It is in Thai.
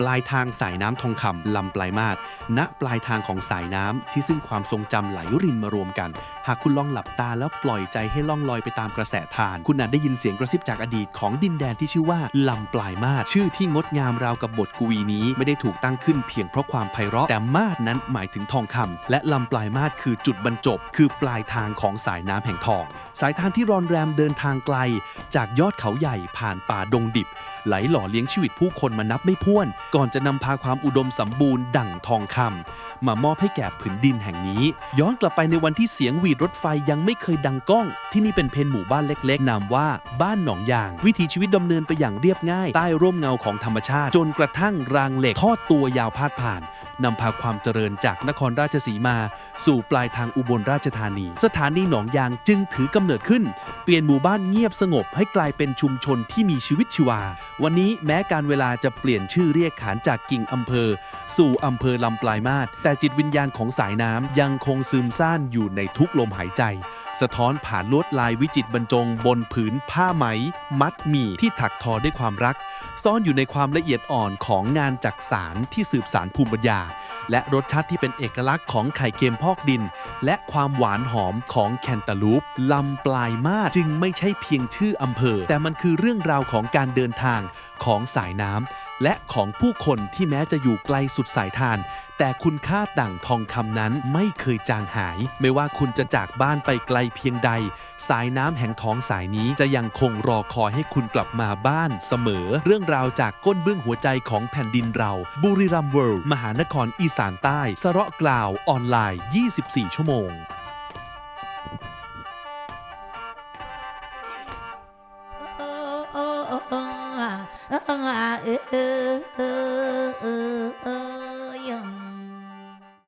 ปลายทางสายน้ำทองคำลำปลายมาศณปลายทางของสายน้ำที่ซึ่งความทรงจำไหลรินมารวมกัน หากคุณลองหลับตาแล้วปล่อยใจให้ล่องลอยไปตามกระแสทาน คุณอาจได้ยินเสียงกระซิบจากอดีตของดินแดนที่ชื่อว่าลำปลายมาศชื่อที่งดงามราวกับบทกวีนี้ไม่ได้ถูกตั้งขึ้นเพียงเพราะความไพเราะแต่มาศนั้นหมายถึงทองคำและลำปลายมาศคือจุดบรรจบ คือปลายทางของสายน้ำแห่งทอง สายทานที่รอนแรมเดินทางไกล จากยอดเขาใหญ่ผ่านป่าดงดิบ ไหลหล่อเลี้ยงชีวิตผู้คนมานับไม่ถ้วน ก่อนจะนำพาความอุดมสมบูรณ์ดั่งทองคำมามอบให้แก่ผืนดินแห่งนี้ ย้อนกลับไปในวันที่เสียงหวีดรถไฟยังไม่เคยดังก้อง ที่นี่เป็นเพนหมู่บ้านเล็กๆ นามว่าบ้านหนองยาง วิถีชีวิตดำเนินไปอย่างเรียบง่าย ใต้ร่มเงาของธรรมชาติ จนกระทั่งรางเหล็กทอดตัวยาวพาดผ่าน นำพาความเจริญจากนครราชสีมา สู่ปลายทางอุบลราชธานี สถานีหนองยางจึงถือกำเนิดขึ้น เปลี่ยนหมู่บ้านเงียบสงบให้กลายเป็นชุมชนที่มีชีวิตชีวา วันนี้แม้การเวลาจะเปลี่ยนชื่อเรียกขานจากกิ่งอำเภอ สู่อำเภอลำปลายมาศแต่จิตวิญญาณของสายน้ำยังคงซึมซ่านอยู่ในทุกลมหายใจ สะท้อนผ่านลวดลายวิจิตรบรรจงบนผืนผ้าไหม มัดหมี่ที่ถักทอด้วยความรัก ซ่อนอยู่ในความละเอียดอ่อนของงานจักสารที่สืบสารภูมิปัญญา และรสชาติที่เป็นเอกลักษณ์ของไข่เค็มพอกดิน และความหวานหอมของแคนตาลูปลำปลายมาจึงไม่ใช่เพียงชื่ออำเภอ แต่มันคือเรื่องราวของการเดินทางของสายน้ำ และของผู้คนที่แม้จะอยู่ไกลสุดสายทาน แต่คุณค่าต่างทองคำนั้นไม่เคยจางหาย ไม่ว่าคุณจะจากบ้านไปไกลเพียงใด สายน้ำแห่งท้องสายนี้จะยังคงรอคอยให้คุณกลับมาบ้านเสมอ เรื่องราวจากก้นเบื้องหัวใจของแผ่นดินเรา บุรีรัมย์เวิลด์มหานครอีสานใต้ สระกล่าวออนไลน์ 24 ชั่วโมง เออเออ